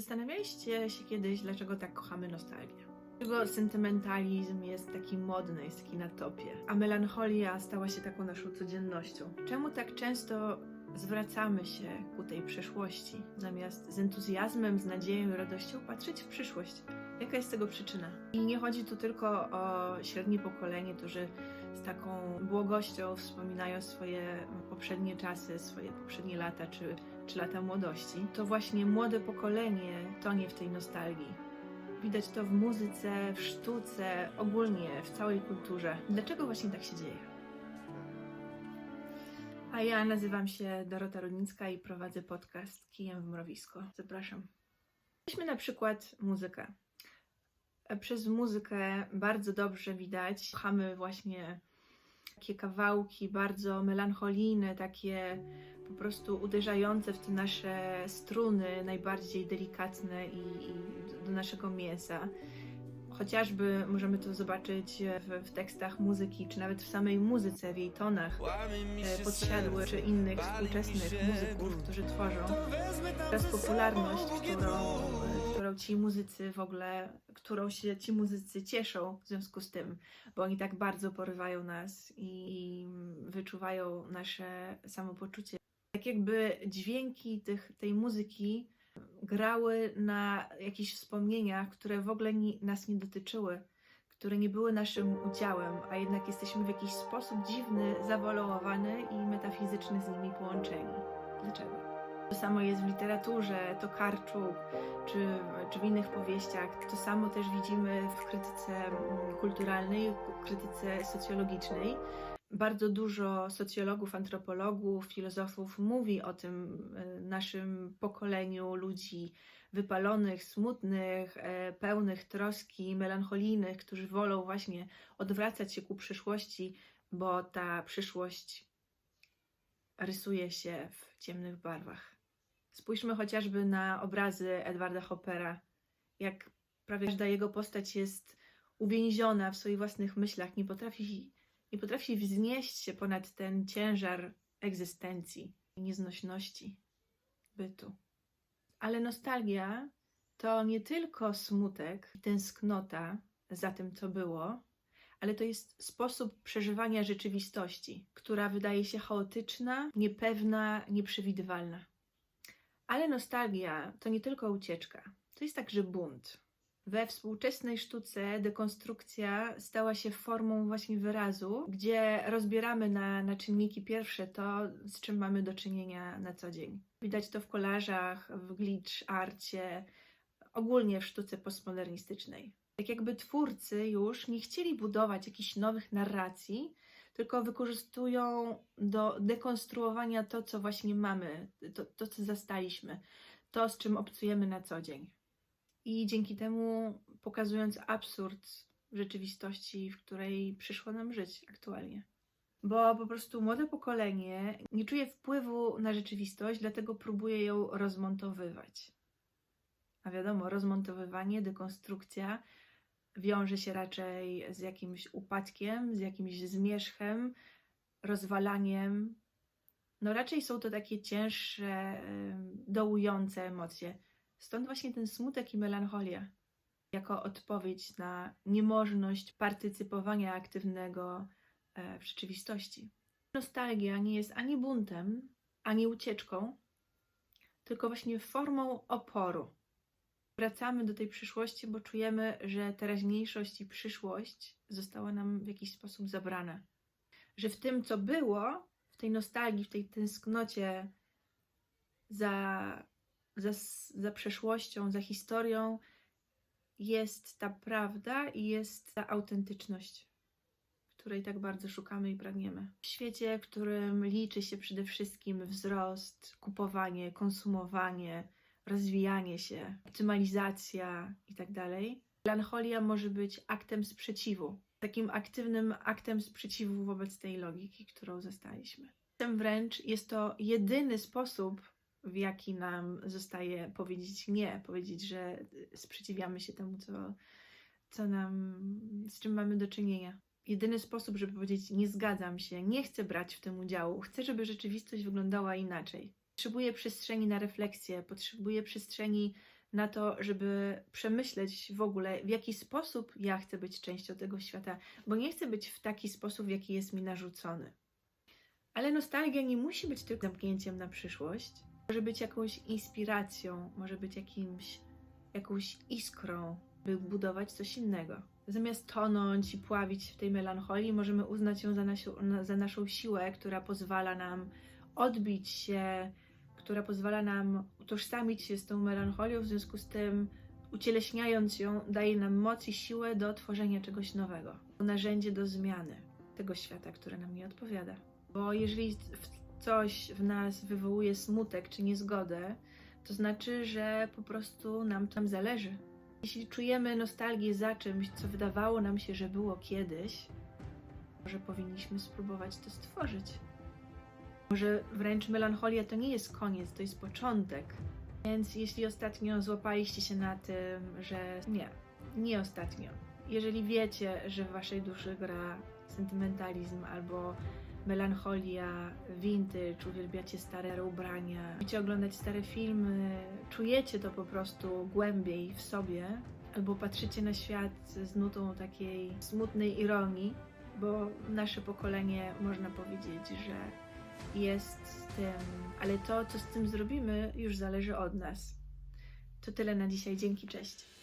zastanawialiście się kiedyś, dlaczego tak kochamy nostalgię? Dlaczego sentymentalizm jest taki modny, jest taki na topie, a melancholia stała się taką naszą codziennością? Czemu tak często zwracamy się ku tej przeszłości, zamiast z entuzjazmem, z nadzieją i radością patrzeć w przyszłość? Jaka jest tego przyczyna? I nie chodzi tu tylko o średnie pokolenie, którzy z taką błogością wspominają swoje poprzednie czasy, swoje poprzednie lata czy, czy lata młodości. To właśnie młode pokolenie tonie w tej nostalgii. Widać to w muzyce, w sztuce, ogólnie w całej kulturze. Dlaczego właśnie tak się dzieje? A ja nazywam się Dorota Rudnicka i prowadzę podcast Kijem w Mrowisko. Zapraszam. Weźmy na przykład muzykę. Przez muzykę bardzo dobrze widać, kochamy właśnie takie kawałki bardzo melancholijne, takie po prostu uderzające w te nasze struny, najbardziej delikatne i, i do naszego mięsa. Chociażby możemy to zobaczyć w, w tekstach muzyki, czy nawet w samej muzyce, w jej tonach e, podsiadły, czy innych współczesnych muzyków, którzy tworzą. Teraz popularność, którą, którą ci muzycy w ogóle, którą się ci muzycy cieszą w związku z tym, bo oni tak bardzo porywają nas i wyczuwają nasze samopoczucie. Tak jakby dźwięki tych, tej muzyki grały na jakichś wspomnieniach, które w ogóle ni- nas nie dotyczyły, które nie były naszym udziałem, a jednak jesteśmy w jakiś sposób dziwny, zawolowany i metafizyczny z nimi połączeni. Dlaczego? To samo jest w literaturze, to Karczuk, czy, czy w innych powieściach. To samo też widzimy w krytyce kulturalnej, w krytyce socjologicznej. Bardzo dużo socjologów, antropologów, filozofów mówi o tym y, naszym pokoleniu ludzi wypalonych, smutnych, e, pełnych troski, melancholijnych, którzy wolą właśnie odwracać się ku przyszłości, bo ta przyszłość rysuje się w ciemnych barwach. Spójrzmy chociażby na obrazy Edwarda Hoppera, jak prawie każda jego postać jest uwięziona w swoich własnych myślach, nie potrafi, nie potrafi wznieść się ponad ten ciężar egzystencji i nieznośności bytu. Ale nostalgia to nie tylko smutek i tęsknota za tym, co było, ale to jest sposób przeżywania rzeczywistości, która wydaje się chaotyczna, niepewna, nieprzewidywalna. Ale nostalgia to nie tylko ucieczka, to jest także bunt. We współczesnej sztuce dekonstrukcja stała się formą właśnie wyrazu, gdzie rozbieramy na, na czynniki pierwsze to, z czym mamy do czynienia na co dzień. Widać to w kolażach, w glitch arcie, ogólnie w sztuce postmodernistycznej. Tak jakby twórcy już nie chcieli budować jakichś nowych narracji, tylko wykorzystują do dekonstruowania to, co właśnie mamy, to, to co zastaliśmy, to, z czym obcujemy na co dzień. I dzięki temu pokazując absurd rzeczywistości, w której przyszło nam żyć aktualnie. Bo po prostu młode pokolenie nie czuje wpływu na rzeczywistość, dlatego próbuje ją rozmontowywać. A wiadomo, rozmontowywanie, dekonstrukcja wiąże się raczej z jakimś upadkiem, z jakimś zmierzchem, rozwalaniem. No raczej są to takie cięższe, dołujące emocje. Stąd właśnie ten smutek i melancholia, jako odpowiedź na niemożność partycypowania aktywnego e, w rzeczywistości. Nostalgia nie jest ani buntem, ani ucieczką, tylko właśnie formą oporu. Wracamy do tej przyszłości, bo czujemy, że teraźniejszość i przyszłość została nam w jakiś sposób zabrana. Że w tym, co było, w tej nostalgii, w tej tęsknocie za, za, za przeszłością, za historią, jest ta prawda i jest ta autentyczność, której tak bardzo szukamy i pragniemy. W świecie, w którym liczy się przede wszystkim wzrost, kupowanie, konsumowanie, rozwijanie się, optymalizacja itd., melancholia może być aktem sprzeciwu, takim aktywnym aktem sprzeciwu wobec tej logiki, którą zastaliśmy. Tym wręcz jest to jedyny sposób, w jaki nam zostaje powiedzieć nie, powiedzieć, że sprzeciwiamy się temu, co, co nam, z czym mamy do czynienia. Jedyny sposób, żeby powiedzieć nie zgadzam się, nie chcę brać w tym udziału, chcę, żeby rzeczywistość wyglądała inaczej. Potrzebuję przestrzeni na refleksję, potrzebuję przestrzeni na to, żeby przemyśleć w ogóle, w jaki sposób ja chcę być częścią tego świata, bo nie chcę być w taki sposób, w jaki jest mi narzucony. Ale nostalgia nie musi być tylko zamknięciem na przyszłość. Może być jakąś inspiracją, może być jakimś, jakąś iskrą, by budować coś innego. Zamiast tonąć i pławić w tej melancholii, możemy uznać ją za, nasiu, za naszą siłę, która pozwala nam odbić się, która pozwala nam utożsamić się z tą melancholią, w związku z tym, ucieleśniając ją, daje nam moc i siłę do tworzenia czegoś nowego. Narzędzie do zmiany tego świata, które nam nie odpowiada. Bo jeżeli w- coś w nas wywołuje smutek czy niezgodę, to znaczy, że po prostu nam tam zależy. Jeśli czujemy nostalgię za czymś, co wydawało nam się, że było kiedyś, może powinniśmy spróbować to stworzyć. Może wręcz melancholia to nie jest koniec, to jest początek. Więc jeśli ostatnio złapaliście się na tym, że nie, nie ostatnio. Jeżeli wiecie, że w waszej duszy gra sentymentalizm albo melancholia, vintage, uwielbiacie stare ubrania, lubicie oglądać stare filmy, czujecie to po prostu głębiej w sobie, albo patrzycie na świat z nutą takiej smutnej ironii, bo nasze pokolenie, można powiedzieć, że jest z tym, ale to, co z tym zrobimy, już zależy od nas. To tyle na dzisiaj. Dzięki, cześć.